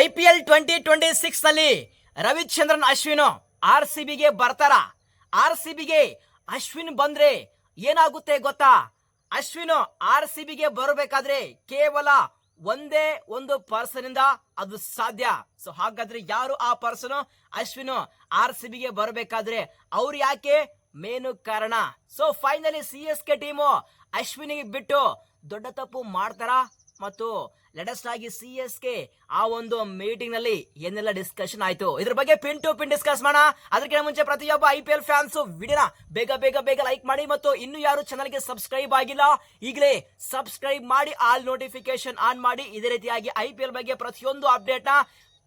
I P L twenty twenty ಸಿಕ್ಸ್ನಲ್ಲಿ Ravichandran Ashwin R C ಬಿಗೆ ಬರ್ತಾರ? R C ಬಿಗೆ ಅಶ್ವಿನ್ ಬಂದ್ರೆ ಏನಾಗುತ್ತೆ ಗೊತ್ತಾ? ಅಶ್ವಿನ್ ಆರ್ ಸಿ ಬಿಗೆ ಬರಬೇಕಾದ್ರೆ ಕೇವಲ ಒಂದೇ ಒಂದು ಪರ್ಸನ್ ಇಂದ ಅದು ಸಾಧ್ಯ. ಸೊ ಹಾಗಾದ್ರೆ ಯಾರು ಆ ಪರ್ಸನ್ ಅಶ್ವಿನ್ ಆರ್ ಸಿ ಬಿಗೆ ಬರಬೇಕಾದ್ರೆ ಅವ್ರು ಯಾಕೆ? ಮೇನು ಕಾರಣ. So finally C S K team ಅಶ್ವಿನಿಗೆ ಬಿಟ್ಟು ದೊಡ್ಡ ತಪ್ಪು ಮಾಡ್ತಾರಾ? ಮತ್ತು ಲೇಟೆಸ್ಟ್ ಆಗಿ ಸಿ ಎಸ್ ಕೆ ಆ ಒಂದು ಮೀಟಿಂಗ್ನಲ್ಲಿ ಏನೆಲ್ಲ ಡಿಸ್ಕಷನ್ ಆಯ್ತು? ಇದ್ರ ಬಗ್ಗೆ ಪಿನ್ ಟು ಪಿನ್ ಡಿಸ್ಕಸ್ ಮಾಡೋಣ. ಅದಕ್ಕಿಂತ ಮುಂಚೆ ಪ್ರತಿಯೊಬ್ಬ ಐ ಪಿ ಎಲ್ ಫ್ಯಾನ್ಸ್ ವಿಡಿಯೋನ ಬೇಗ ಬೇಗ ಬೇಗ ಲೈಕ್ ಮಾಡಿ ಮತ್ತು ಇನ್ನು ಯಾರು ಚಾನಲ್ಗೆ ಸಬ್ಸ್ಕ್ರೈಬ್ ಆಗಿಲ್ಲ, ಈಗಲೇ ಸಬ್ಸ್ಕ್ರೈಬ್ ಮಾಡಿ ಆಲ್ ನೋಟಿಫಿಕೇಶನ್ ಆನ್ ಮಾಡಿ. ಇದೇ ರೀತಿಯಾಗಿ ಐ ಪಿ ಎಲ್ ಬಗ್ಗೆ ಪ್ರತಿಯೊಂದು ಅಪ್ಡೇಟ್ನ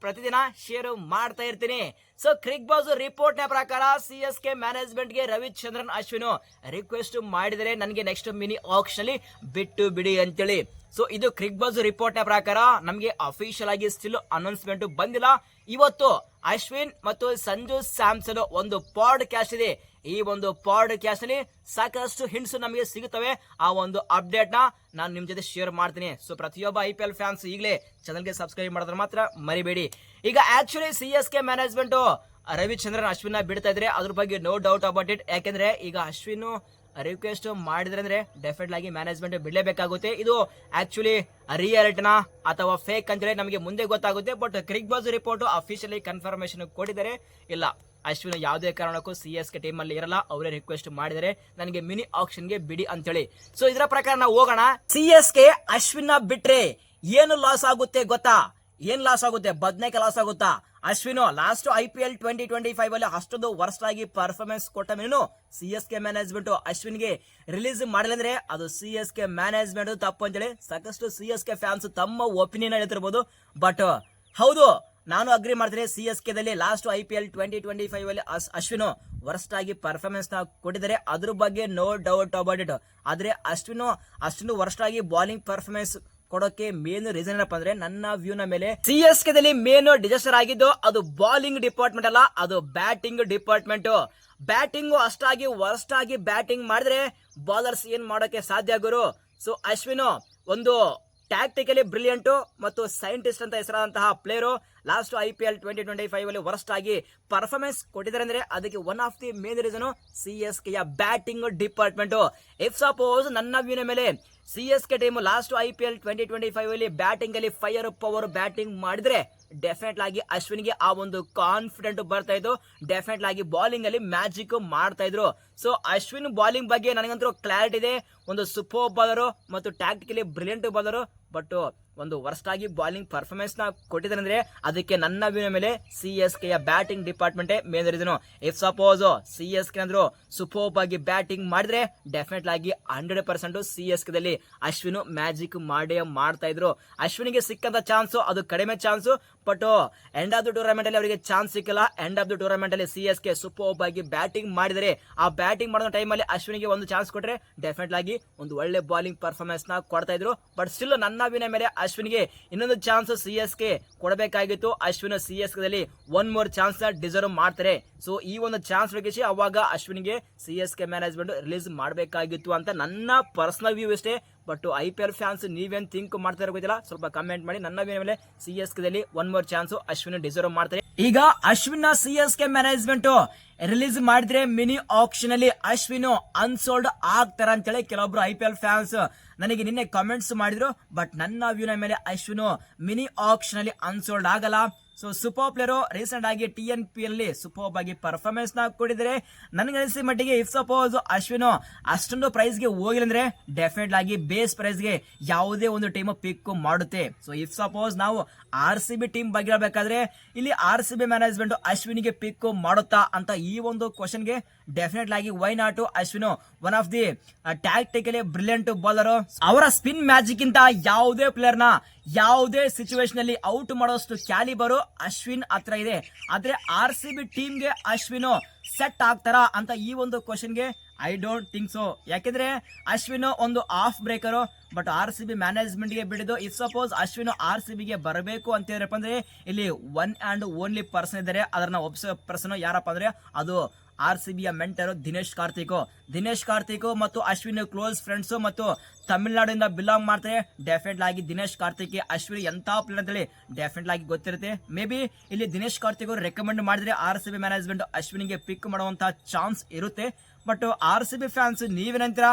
ಪ್ರತಿದಿನ ಶೇರ್ ಮಾಡ್ತಾ ಇರ್ತೀನಿ. ಸೊ ಕ್ರಿಕ್ ಬಾಸ್ ರಿಪೋರ್ಟ್ನ ಪ್ರಕಾರ ಸಿ ಎಸ್ ಕೆ ಮ್ಯಾನೇಜ್ಮೆಂಟ್ಗೆ ರವಿಚಂದ್ರನ್ ಅಶ್ವಿನ್ ರಿಕ್ವೆಸ್ಟ್ ಮಾಡಿದರೆ ನನಗೆ ನೆಕ್ಸ್ಟ್ ಮಿನಿ ಆಕ್ಷನ್ ಅಲ್ಲಿ ಬಿಟ್ಟು ಬಿಡಿ ಅಂತೇಳಿ. ಸೊ ಇದು ಕ್ರಿಕ್ ಬಾಸ್ ರಿಪೋರ್ಟ್ನ ಪ್ರಕಾರ ನಮಗೆ ಅಫಿಷಿಯಲ್ ಆಗಿ ಸ್ಟಿಲ್ ಅನೌನ್ಸ್ಮೆಂಟ್ ಬಂದಿಲ್ಲ. ಇವತ್ತು ಅಶ್ವಿನ್ ಮತ್ತು ಸಂಜು ಸ್ಯಾಮ್ಸನ್ ಒಂದು ಪಾಡ್ ಕ್ಯಾಶ್ ಇದೆ. ಈ ಒಂದು ಪಾಡ್ ಕ್ಯಾಶ್ನಲ್ಲಿ ಸಾಕಷ್ಟು ಹಿಂಟ್ಸ್ ನಮಗೆ ಸಿಗುತ್ತವೆ. ಆ ಒಂದು ಅಪ್ಡೇಟ್ ನಾನು ನಿಮ್ ಜೊತೆ ಶೇರ್ ಮಾಡ್ತೀನಿ. ಸೊ ಪ್ರತಿಯೊಬ್ಬ ಐ ಪಿ ಎಲ್ ಫ್ಯಾನ್ಸ್ ಈಗಲೇ ಚಾನಲ್ಗೆ ಸಬ್ಸ್ಕ್ರೈಬ್ ಮಾಡಿದ್ರೆ ಮಾತ್ರ ಮರಿಬೇಡಿ. ಈಗ actually C S K management Ravichandran Ashwin ಬಿಡ್ತಾ ಇದ್ರೆ ಅದ್ರ ಬಗ್ಗೆ ನೋ ಡೌಟ್ ಅಬೌಟ್ ಇಟ್ ಯಾಕೆಂದ್ರೆ ಈಗ ಅಶ್ವಿನ್ ರಿಕ್ವೆಸ್ಟ್ ಮಾಡಿದ್ರೆ ಅಂದ್ರೆ ಡೆಫಿನೆಟ್ ಆಗಿ ಮ್ಯಾನೇಜ್ಮೆಂಟ್ ಬಿಡಲೇಬೇಕಾಗುತ್ತೆ. ಇದು ಆಕ್ಚುಲಿ ರಿಯಾಲಿಟಿನ ಅಥವಾ ಫೇಕ್ ಅಂತೇಳಿ ನಮಗೆ ಮುಂದೆ ಗೊತ್ತಾಗುತ್ತೆ. But Cricbuzz report officially confirmation ಕೊಟ್ಟಿದ್ದಾರೆ. ಇಲ್ಲ. ಅಶ್ವಿನ್ ಯಾವುದೇ ಕಾರಣಕ್ಕೂ ಸಿ ಎಸ್ ಕೆ ಟೀಮ್ ಅಲ್ಲಿ ಇರಲ್ಲ. ಅವರೇ ರಿಕ್ವೆಸ್ಟ್ ಮಾಡಿದರೆ ನನಗೆ ಮಿನಿ ಆಕ್ಷನ್ಗೆ ಬಿಡಿ ಅಂತೇಳಿ. ಸೊ ಇದರ ಪ್ರಕಾರ ನಾವು ಹೋಗೋಣ. ಸಿ ಎಸ್ ಕೆ ಅಶ್ವಿನ್ ಬಿಟ್ರೆ ಏನು ಲಾಸ್ ಆಗುತ್ತೆ ಗೊತ್ತಾ? ಏನ್ ಲಾಸ್ ಆಗುತ್ತೆ? ಬದ್ನೇಕೆ ಲಾಸ್ ಆಗುತ್ತಾ? Ashwin last I P L twenty twenty five ಅಲ್ಲಿ ಅಷ್ಟೊಂದು ವರ್ಸ್ಟ್ ಆಗಿ ಪರ್ಫಾರ್ಮೆನ್ಸ್ ಕೊಟ್ಟ ಮೇಲೂ ಸಿ ಎಸ್ ಕೆ ಮ್ಯಾನೇಜ್ಮೆಂಟ್ ಅಶ್ವಿನ್ಗೆ ರಿಲೀಸ್ ಮಾಡಿಲ್ಲ ಅಂದ್ರೆ ಅದು ಸಿ ಎಸ್ ಕೆ ಮ್ಯಾನೇಜ್ಮೆಂಟ್ ತಪ್ಪು ಅಂತೇಳಿ ಸಾಕಷ್ಟು ಸಿ ಎಸ್ ಕೆ ಫ್ಯಾನ್ಸ್ ತಮ್ಮ ಒಪಿನಿಯನ್ ಹೇಳ್ತಿರ್ಬೋದು ಬಟ್ ಹೌದು ನಾನು ಅಗ್ರಿ ಮಾಡಿದ್ರೆ C S ಕೆದಲ್ಲಿ last I P L twenty twenty five ಅಲ್ಲಿ ಅಶ್ವಿನ್ ವರ್ಸ್ಟ್ ಆಗಿ ಪರ್ಫಾರ್ಮೆನ್ಸ್ನ ಕೊಟ್ಟಿದ್ದಾರೆ. ಅದ್ರ ಬಗ್ಗೆ ನೋ ಡೌಟ್ ಅಬೌಟ್ ಇಟ್ ಆದ್ರೆ ಅಶ್ವಿನ್ ಅಷ್ಟು ವರ್ಸ್ಟ್ ಆಗಿ ಬಾಲಿಂಗ್ ಪರ್ಫಾರ್ಮೆನ್ಸ್ ಕೊಡೋಕೆ ಮೇನ್ ರೀಸನ್ ಏನಪ್ಪ ಅಂದ್ರೆ ನನ್ನ ವ್ಯೂ ನ ಮೇಲೆ ಸಿ ಎಸ್ ದಲ್ಲಿ ಮೇನ್ ಡಿಸಾಸ್ಟರ್ ಆಗಿದ್ದು ಅದು ಬಾಲಿಂಗ್ ಡಿಪಾರ್ಟ್ಮೆಂಟ್ ಅಲ್ಲ, ಅದು ಬ್ಯಾಟಿಂಗ್ ಡಿಪಾರ್ಟ್ಮೆಂಟ್ ಬ್ಯಾಟಿಂಗ್ ಅಷ್ಟಾಗಿ ವರ್ಸ್ಟ್ ಆಗಿ ಬ್ಯಾಟಿಂಗ್ ಮಾಡಿದ್ರೆ ಬೌಲರ್ಸ್ ಏನ್ ಮಾಡೋಕೆ ಸಾಧ್ಯ ಗುರು? ಸೊ ಅಶ್ವಿನ್, ಒಂದು ಟ್ಯಾಕ್ಟಿಕಲಿ ಬ್ರಿಲಿಯಂಟು ಮತ್ತು ಸೈಂಟಿಸ್ಟ್ ಅಂತ ಹೆಸರಾದಂತಹ player last I P L twenty twenty five ಅಲ್ಲಿ ವರ್ಸ್ಟ್ ಆಗಿ ಪರ್ಫಾರ್ಮೆನ್ಸ್ ಕೊಟ್ಟಿದ್ದಾರೆ ಅಂದ್ರೆ ಅದಕ್ಕೆ one of the main reason C S K batting department if suppose ನನ್ನ ವ್ಯೂನ ಮೇಲೆ C S K team last I P L twenty twenty five ಅಲ್ಲಿ batting ಅಲ್ಲಿ ಫೈರ್ ಪವರ್ ಬ್ಯಾಟಿಂಗ್ ಮಾಡಿದ್ರೆ ಡೆಫಿನೆಟ್ ಆಗಿ ಅಶ್ವಿನ್ಗೆ ಆ ಒಂದು ಕಾನ್ಫಿಡೆಂಟ್ ಬರ್ತಾ ಇದ್ದು ಡೆಫಿನೆಟ್ ಆಗಿ ಬಾಲಿಂಗ್ ಅಲ್ಲಿ ಮ್ಯಾಜಿಕ್ ಮಾಡ್ತಾ ಇದ್ರು. ಸೊ ಅಶ್ವಿನ್ ಬಾಲಿಂಗ್ ಬಗ್ಗೆ ನನಗಂತೂ ಕ್ಲಾರಿಟಿ ಇದೆ. ಒಂದು ಸೂಪರ್ ಬಾಲರು ಮತ್ತು ಟ್ಯಾಕ್ಟಿಕಲಿ ಬ್ರಿಲಿಯಂಟ್ ಬಾಲರು ಬಟ್ ಒಂದು ವರ್ಸ್ಟ್ ಆಗಿ ಬಾಲಿಂಗ್ ಪರ್ಫಾರ್ಮೆನ್ಸ್ನ ಕೊಟ್ಟಿದ್ದಾರೆ ಅಂದ್ರೆ ಅದಕ್ಕೆ ನನ್ನ ವಿನ ಮೇಲೆ C S K batting ಡಿಪಾರ್ಟ್ಮೆಂಟೇ main reason if suppose C S K ಅಂದ್ರು ಸೂಪರ್ ಆಗಿ ಬ್ಯಾಟಿಂಗ್ ಮಾಡಿದ್ರೆ ಡೆಫಿನೆಟ್ ಆಗಿ ಹಂಡ್ರೆಡ್ ಪರ್ಸೆಂಟ್ ಸಿ ಎಸ್ ದಲ್ಲಿ ಅಶ್ವಿನ್ ಮ್ಯಾಜಿಕ್ ಮಾಡೇ ಮಾಡ್ತಾ ಇದ್ರು. ಅಶ್ವಿನ್ಗೆ ಸಿಕ್ಕಂತ ಚಾನ್ಸ್ ಅದು ಕಡಿಮೆ chance but end of the tournament ಅಲ್ಲಿ ಅವರಿಗೆ ಚಾನ್ಸ್ ಸಿಕ್ಕಿಲ್ಲ. ಎಂಡ್ ಆಫ್ ದ ಟೂರ್ನಮೆಂಟ್ ಅಲ್ಲಿ ಸಿ ಎಸ್ ಕೆ ಸೂಪರ್ ಆಗಿ ಬ್ಯಾಟಿಂಗ್ ಮಾಡಿದರೆ, ಆ ಬ್ಯಾಟಿಂಗ್ ಮಾಡೋ ಟೈಮಲ್ಲಿ ಅಶ್ವಿನಿಗೆ ಒಂದು ಚಾನ್ಸ್ ಕೊಟ್ಟರೆ ಡೆಫಿನೆಟ್ ಆಗಿ ಒಂದು ಒಳ್ಳೆ ಬಾಲಿಂಗ್ ಪರ್ಫಾರ್ಮೆನ್ಸ್ನ ಕೊಡ್ತಾ ಇದ್ರು. ಬಟ್ ಸ್ಟಿಲ್ ನನ್ನ ವಿನ ಮೇಲೆ ಅಶ್ವಿನ್ಗೆ ಇನ್ನೊಂದು ಚಾನ್ಸ್ ಸಿ ಎಸ್ ಕೆ ಕೊಡಬೇಕಾಗಿತ್ತು. ಅಶ್ವಿನ್ ಸಿ ಎಸ್ ದಲ್ಲಿ ಒನ್ ಮೋರ್ ಚಾನ್ಸ್ ಡಿಸರ್ವ್ ಮಾಡ್ತಾರೆ. ಸೊ ಈ ಒಂದು ಚಾನ್ಸ್ ಬೇಕಿಸಿ ಅವಾಗ ಅಶ್ವಿನ್ಗೆ C S K management release ಮಾಡಬೇಕಾಗಿತ್ತು ಅಂತ ನನ್ನ ಪರ್ಸನಲ್ ವ್ಯೂ ಇಷ್ಟೇ. But I P L fans ನೀವೇನು ಥಿಂಕ್ ಮಾಡ್ತಾ ಗೊತ್ತಿಲ್ಲ. ಸ್ವಲ್ಪ ಕಮೆಂಟ್ ಮಾಡಿ. ನನ್ನ ಮೇಲೆ ಸಿ ಎಸ್ ದಲ್ಲಿ one more chance Ashwin deserve ಮಾಡ್ತಾರೆ. ಈಗ Ashwin C S K management release ಮಾಡಿದ್ರೆ ಮಿನಿ ಆಕ್ಷನ್ ಅಲ್ಲಿ ಅಶ್ವಿನ್ ಅನ್ಸೋಲ್ಡ್ ಆಗ್ತಾರ ಅಂತೇಳಿ ಕೆಲವೊಬ್ರು ಐ ಪಿ ಎಲ್ ಫ್ಯಾನ್ಸ್ ನನಗೆ ನಿನ್ನೆ ಕಮೆಂಟ್ಸ್ ಮಾಡಿದ್ರು. ಬಟ್ ನನ್ನ ವ್ಯೂನ ಮೇಲೆ ಅಶ್ವಿನ್ ಮಿನಿ ಆಕ್ಷನ್ ಅಲ್ಲಿ ಅನ್ಸೋಲ್ಡ್ ಆಗಲ್ಲ. ಸೊ ಸೂಪರ್ ಪ್ಲೇಯರು ರೀಸೆಂಟ್ ಆಗಿ ಟಿ ಎನ್ ಪಿ ಅಲ್ಲಿ ಸೂಪರ್ ಆಗಿ ಪರ್ಫಾರ್ಮೆನ್ಸ್ನ ನನಗೆ ಅನಿಸಿದ ಮಟ್ಟಿಗೆ ಇಫ್ ಸಪೋಸ್ ಅಶ್ವಿನ್ ಅಷ್ಟೊಂದು ಪ್ರೈಸ್ಗೆ ಹೋಗಿಲ್ಲ ಅಂದ್ರೆ ಡೆಫಿನೆಟ್ ಆಗಿ ಬೇಸ್ ಪ್ರೈಸ್ಗೆ ಯಾವುದೇ ಒಂದು ಟೀಮ್ ಪಿಕ್ ಮಾಡುತ್ತೆ. ಸೊ ಇಫ್ ಸಪೋಸ್ ನಾವು ಆರ್ ಸಿ ಬಿ ಟೀಮ್ ಬಗ್ಗೆ ಹೇಳ್ಬೇಕಾದ್ರೆ ಇಲ್ಲಿ ಆರ್ ಸಿ ಬಿ ಮ್ಯಾನೇಜ್ಮೆಂಟ್ ಅಶ್ವಿನ್ಗೆ ಪಿಕ್ ಮಾಡುತ್ತಾ ಅಂತ ಈ ಒಂದು ಕ್ವಶನ್ಗೆ ಡೆಫಿನೆಟ್ ಆಗಿ why not Ashwin one of the tactically brilliant bowler ಅವರ ಸ್ಪಿನ್ ಮ್ಯಾಜಿಕ್ ಇಂತ ಯಾವುದೇ ಪ್ಲೇಯರ್ನ ಯಾವುದೇ ಸಿಚುವೇಶನ್ ಅಲ್ಲಿ ಔಟ್ ಮಾಡೋಷ್ಟು ಕ್ಯಾಲಿಬರು ಅಶ್ವಿನ್ ಹತ್ರ ಇದೆ. ಆದ್ರೆ ಆರ್ ಸಿ ಬಿ ಟೀಮ್ಗೆ ಅಶ್ವಿನ್ ಸೆಟ್ ಆಗ್ತಾರಾ ಅಂತ ಈ ಒಂದು ಕ್ವಶನ್ಗೆ ಐ ಡೋಂಟ್ ಥಿಂಕ್ ಸೊ ಯಾಕೆಂದ್ರೆ ಅಶ್ವಿನ್ ಒಂದು off breaker but R C B ಮ್ಯಾನೇಜ್ಮೆಂಟ್ಗೆ ಬಿಡಿದು it suppose Ashwin R C ಬಿಗೆ ಬರಬೇಕು ಅಂತ ಹೇಳಿದ್ರಪ್ಪ ಅಂದ್ರೆ, ಇಲ್ಲಿ ಒನ್ ಆ್ಯಂಡ್ ಓನ್ಲಿ ಪರ್ಸನ್ ಇದ್ದಾರೆ. ಅದನ್ನ ಒಪ್ಸೋ ಪರ್ಸನ್ ಯಾರಪ್ಪ ಅಂದ್ರೆ, ಅದು ಆರ್ ಸಿ ಬಿಯ ಮೆಂಟರು ದಿನೇಶ್ ಕಾರ್ತಿಕ್. ದಿನೇಶ್ ಕಾರ್ತಿಕ್ ಮತ್ತು ಅಶ್ವಿನ್ ಕ್ಲೋಸ್ ಫ್ರೆಂಡ್ಸ್ ಮತ್ತು ತಮಿಳ್ನಾಡಿಂದ ಬಿಲಾಂಗ್ ಮಾಡ್ತಾರೆ. ಡೆಫಿನೆಟ್ ಆಗಿ ದಿನೇಶ್ ಕಾರ್ತಿಕ್ ಅಶ್ವಿನ್ ಎಂತ ಪ್ಲೇಯರ್ ಅಂತೇಳಿ ಡೆಫಿನೆಟ್ ಆಗಿ ಗೊತ್ತಿರುತ್ತೆ. ಮೇ ಬಿ ಇಲ್ಲಿ ದಿನೇಶ್ ಕಾರ್ತಿಕ್ ರೆಕಮೆಂಡ್ ಮಾಡಿದ್ರೆ ಆರ್ ಸಿ ಬಿ ಮ್ಯಾನೇಜ್ಮೆಂಟ್ ಅಶ್ವಿನ್ಗೆ ಮಾಡುವಂತಹ ಚಾನ್ಸ್ ಇರುತ್ತೆ. But R C B fans ನೀವೇನಂತೀರಾ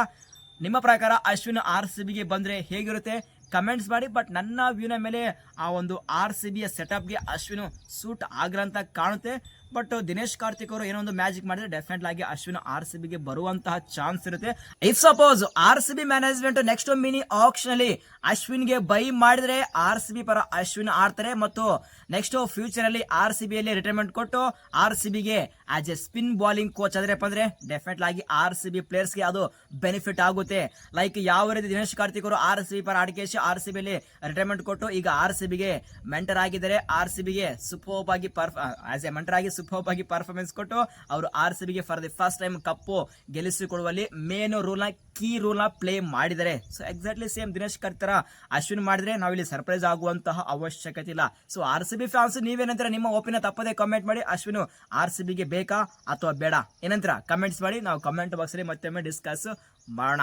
ನಿಮ್ಮ ಪ್ರಕಾರ ಅಶ್ವಿನ್ ಆರ್ ಸಿ ಬಿಗೆ ಬಂದ್ರೆ ಹೇಗಿರುತ್ತೆ? ಕಮೆಂಟ್ಸ್ ಮಾಡಿ ಬಟ್ ನನ್ನ ವ್ಯೂನ ಮೇಲೆ ಆ ಒಂದು ಆರ್ ಸಿ ಬಿಯ ಸೆಟಪ್ಗೆ ಅಶ್ವಿನ್ ಸೂಟ್ ಆಗ್ರಂತ ಕಾಣುತ್ತೆ. ಬಟ್ ದಿನೇಶ್ ಕಾರ್ತಿಕ್ ಅವರು ಏನೋ ಒಂದು ಮ್ಯಾಜಿಕ್ ಮಾಡಿದ್ರೆ ಡೆಫಿನೆಟ್ ಆಗಿ ಅಶ್ವಿನ್ ಆರ್ ಸಿ ಬಿಗೆ ಬರುವಂತಹ ಚಾನ್ಸ್ ಇರುತ್ತೆ if suppose R C B management next mini auction ಅಲ್ಲಿ ಅಶ್ವಿನ್ಗೆ ಬೈ ಮಾಡಿದ್ರೆ ಆರ್ ಸಿ ಬಿ ಪರ ಅಶ್ವಿನ್ ಆಡ್ತಾರೆ ಮತ್ತು ನೆಕ್ಸ್ಟ್ ಫ್ಯೂಚರ್ ಅಲ್ಲಿ ಆರ್ ಸಿ ಬಿಯಲ್ಲಿ ರಿಟೈರ್ಮೆಂಟ್ ಕೊಟ್ಟು ಆರ್ ಸಿ ಬಿಗೆ as a spin bowling coach ಆದ್ರೆ ಅಂದ್ರೆ ಡೆಫಿನೆಟ್ ಆಗಿ ಆರ್ ಸಿ ಬಿ ಪ್ಲೇಯರ್ಸ್ಗೆ ಅದು ಬೆನಿಫಿಟ್ ಆಗುತ್ತೆ ಲೈಕ್ ಯಾವ ರೀತಿ ದಿನೇಶ್ ಕಾರ್ತಿಕ್ ಅವರು ಆರ್ ಸಿ ಬಿ ಪರ ಆಡಿಕೆಸಿ ಆರ್ ಸಿ ಬಿಲಿ ರಿಟೈರ್ಮೆಂಟ್ ಕೊಟ್ಟು ಈಗ ಆರ್ ಸಿ ಬಿಗೆ ಮೆಂಟರ್ ಆಗಿದ್ದಾರೆ ಆರ್ ಸಿ ಬಿಗೆ ಸೂಪರ್ ಆಗಿ ಪರ್ಫ್ ಆಸ್ ಎ ಮೆಂಟರ್ ಆಗಿ ಸೂಪರ್ ಆಗಿ ಪರ್ಫಾರ್ಮೆನ್ಸ್ ಕೊಟ್ಟು ಅವರು ಆರ್ ಸಿ ಬಿಗೆ for the first time cup ಗೆಲ್ಲಿಸಿಕೊಳ್ಳುವಲ್ಲಿ main ರೋಲ್ನ ಕೀ ರೋಲ್ನ ಪ್ಲೇ ಮಾಡಿದರೆ ಸೊ ಎಕ್ಸಾಕ್ಟ್ಲಿ ಸೇಮ್ ದಿನೇಶ್ ಕರ್ತರ ಅಶ್ವಿನ್ ಮಾಡಿದ್ರೆ ನಾವಿಲ್ಲಿ ಸರ್ಪ್ರೈಸ್ ಆಗುವಂತಹ ಅವಶ್ಯಕತೆ ಇಲ್ಲ. So R C B fans ನೀವೇನಂತರ? ನಿಮ್ಮ ಓಪಿನ ತಪ್ಪದೇ ಕಮೆಂಟ್ ಮಾಡಿ. ಅಶ್ವಿನ್, ಆರ್ ಸಿ ಬಿಗೆ ಬೇಕಾ ಅಥವಾ ಬೇಡ? ಏನಂತರ? ಕಮೆಂಟ್ಸ್ ಮಾಡಿ. ನಾವು ಕಮೆಂಟ್ ಬಾಕ್ಸ್ ಅಲ್ಲಿ ಮತ್ತೊಮ್ಮೆ ಡಿಸ್ಕಸ್ ಮಾಡೋಣ.